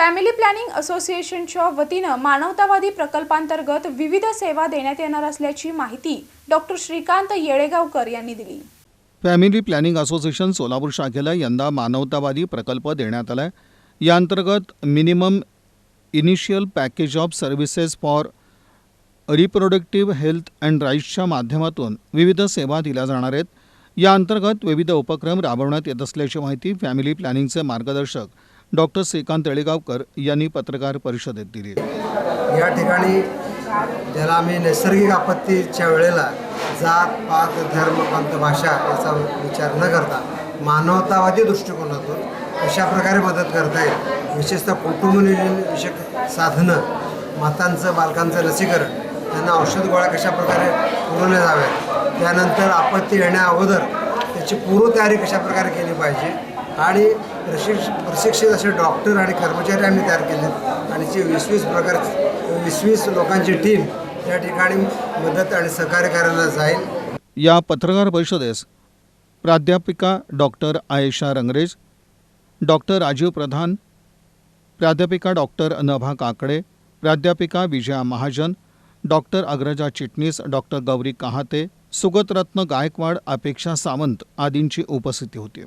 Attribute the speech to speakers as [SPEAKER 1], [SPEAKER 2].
[SPEAKER 1] Family planning असोसिएशनच्या वतीनं मानवतावादी प्रकल्पांतर्गत विविध सेवा देण्यात येणार असल्याची माहिती डॉक्टर श्रीकांत येळेगावकर यांनी दिली.
[SPEAKER 2] फॅमिली प्लॅनिंग असोसिएशन सोलापूर शाखेला यंदा मानवतावादी प्रकल्प देण्यात आला आहे या अंतर्गत minimum initial package of services for reproductive health and राईट्सच्या माध्यमातून विविध सेवा दिल्या जाणार आहेत. या अंतर्गत विविध उपक्रम राबवण्यात येत असल्याची माहिती फॅमिली प्लॅनिंगचे मार्गदर्शक डॉक्टर श्रीकांत येळेगावकर यांनी पत्रकार परिषदेत दिली.
[SPEAKER 3] या ठिकाणी ज्याला आम्ही नैसर्गिक आपत्तीच्या वेळेला जात पात धर्म पंथ भाषा याचा विचार न करता मानवतावादी दृष्टिकोनातून कशा प्रकारे मदत करता येईल विशेषतः कुटुंबनियोजन विषयक साधनं मातांचं बालकांचं लसीकरण त्यांना औषध गोळ्या कशा प्रकारे पुरवल्या जाव्यात त्यानंतर आपत्ती येण्या अगोदर त्याची पूर्वतयारी कशा प्रकारे केली पाहिजे आणि प्रशिक्ष प्रशिक्षित असे डॉक्टर आणि कर्मचारी आम्ही तयार केले. आणि जे वीस वीस प्रकार वीस वीस लोकांची टीम या ठिकाणी मदत आणि सहकार्य करायला जाईल.
[SPEAKER 2] या पत्रकार परिषदेस प्राध्यापिका डॉक्टर आयशा रंगरेज डॉक्टर राजीव प्रधान प्राध्यापिका डॉक्टर नभा काकडे प्राध्यापिका विजया महाजन डॉक्टर अग्रजा चिटणीस डॉक्टर गौरी कहाते सुगतरत्न गायकवाड अपेक्षा सावंत आदींची उपस्थिती होती.